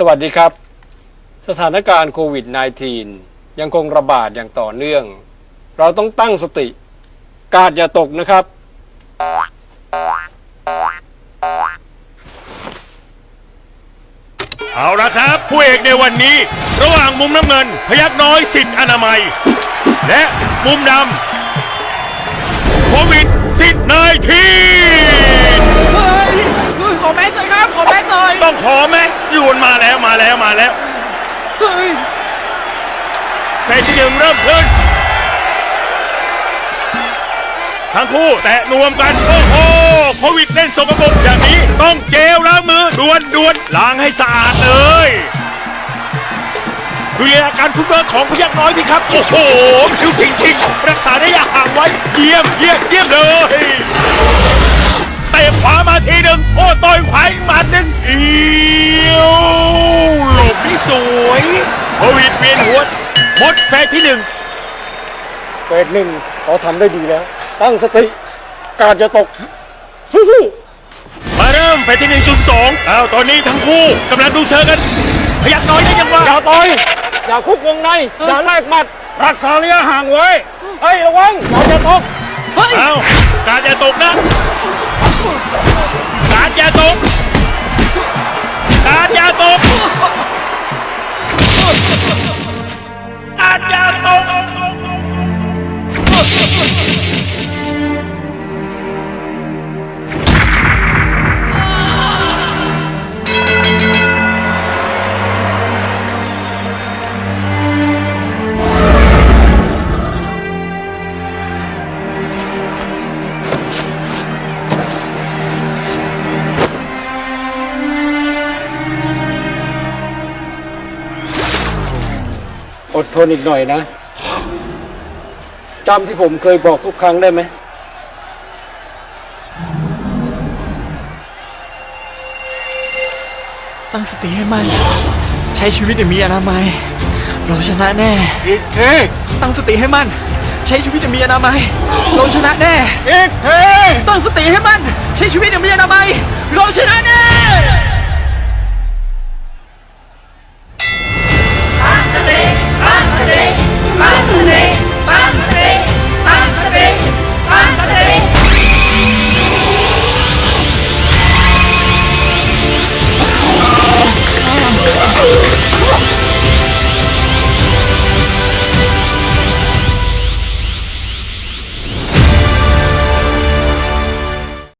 สวัสดีครับ สถานการณ์โควิด -19 ยังคงระบาดอย่างต่อเนื่อง เราต้องตั้งสติ กาดอย่าตกนะครับ เอาละครับผู้เอกในวันนี้ ระหว่างมุมน้ำเงิน พยักน้อยสิทธิ์อนามัย และมุมดำโควิดสิทธิ์นายที อยต้องขอแม็กซ์ยวนมาแล้วมาแล้วมาแล้วเฮ้ยเฟสที่หนึ่งเริ่มขึ้น ทั้งคู่แตะนวมกัน โอ้โหโควิดเล่นสกปรกอย่างนี้ ต้องเจลล้างมือด่วนด่วนล้างให้สะอาดเลยดูแลอาการฟุตบอลของพยักน้อยพี่ครับ โอ้โหคิวจริงๆรักษาได้อย่างห่างไว้ เยี่ยมเยี่ยมเยี่ยมเลยเตะขวามาทีหนึ่ งโอ้ต่อยขวาอีกหมาหนึ่งเอียวหลบนี่สวยโควิดเวียนหัวหมดแฟสที่หนึ่งเฟสหนึ่งเขาทำได้ดีแล้ว ตั้งสติ กาดอย่าตก สู้มาเริ่มไปที่1.2อ้าวตอนนี้ทั้งคู่กำลังดูเชิงกัน พยักน้อยได้ยังวะๆอย่าต่อย อย่าคุกวงใน อย่าแลกหมัด รักษาระยะห่างไว้เฮ้ยระวังกาดอย่าตกเฮ้ยอ้าวการอย่าตกนะ อดทนอีกหน่อยนะ จำที่ผมเคยบอกทุกครั้งได้ไหม ตั้งสติให้มัน ใช้ชีวิตอย่างมีอนามัย เราชนะแน่ อีกทีตั้งสติให้มัน ใช้ชีวิตอย่างมีอนามัย เราชนะแน่ อีกทีตั้งสติให้มัน ใช้ชีวิตอย่างมีอนามัย เราชนะแน่